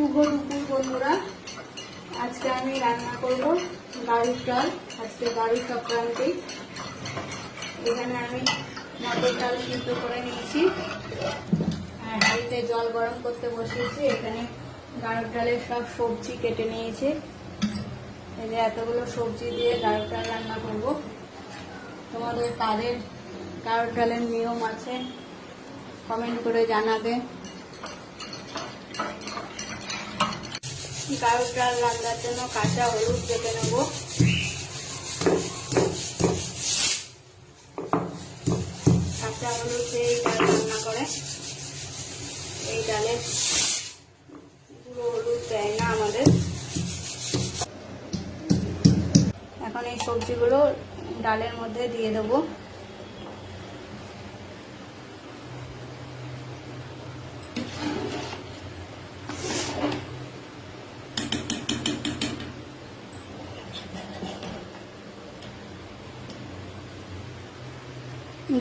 শুভ দুপুর, বন্ধুরা। আজকে আমি রান্না করব বাড়ির ডাল। আজকে বাড়ির সংক্রান্তি এখানে আমি মটর ডাল সিদ্ধ করে নিয়েছি। হাঁড়িতে জল গরম করতে বসিয়েছি। এখানে গাড়ুর ডালের সব সবজি কেটে নিয়েছি। এই যে এতগুলো সবজি দিয়ে গাড়ুর ডাল রান্না করব। তোমাদের তাদের গাড়ুর ডালের নিয়ম আছে কমেন্ট করে জানাবে। গাঢ় ডাল রান্নার জন্য কাঁচা হলুদ কেটে নেব। কাঁচা হলুদ এই ডাল রান্না করে। এই ডালে পুরো হলুদ দেয় না আমাদের। এখন এই সবজিগুলো ডালের মধ্যে দিয়ে দেবো।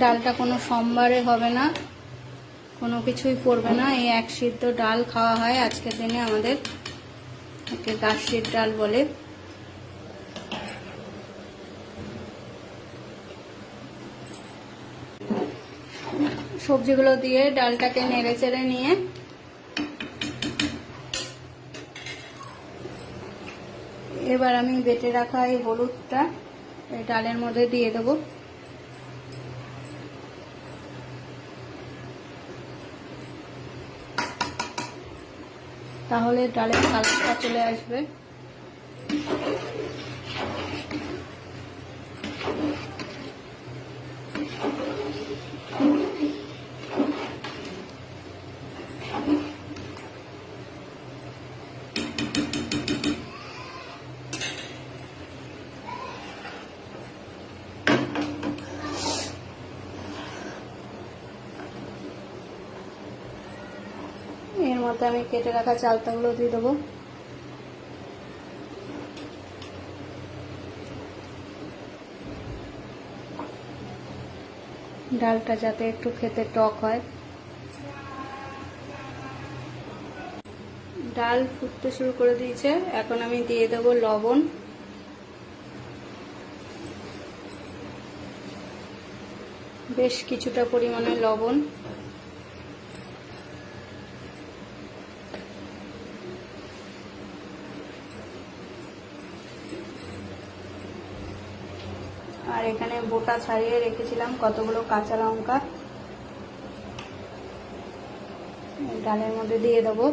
ডালটা কোনো সোমবারে হবে না। কোনো কিছুই পড়বে না। এই এক সিদ্ধ ডাল খাওয়া হয় আজকের দিনে আমাদের, একে গাছের ডাল বলে। সবজিগুলো দিয়ে ডালটাকে নেড়ে চেড়ে নিয়ে এবার আমি বেটে রাখা এই হলুদটা ডালের মধ্যে দিয়ে দেবো। তাহলে ডালের কালারটা চলে আসবে। মধ্যে আমি কেটে রাখা চালতাগুলো দিয়ে দেবো। ডালটা যাতে একটু খেতে টক হয়। ডাল ফুটতে শুরু করে দিয়েছে। এখন আমি দিয়ে দেবো লবণ। বেশ কিছুটা পরিমাণে লবণ। আর এখানে বোটা ছাড়িয়ে রেখেছিলাম কতগুলো কাঁচা লঙ্কা। ডালের মধ্যে দিয়ে দেবো।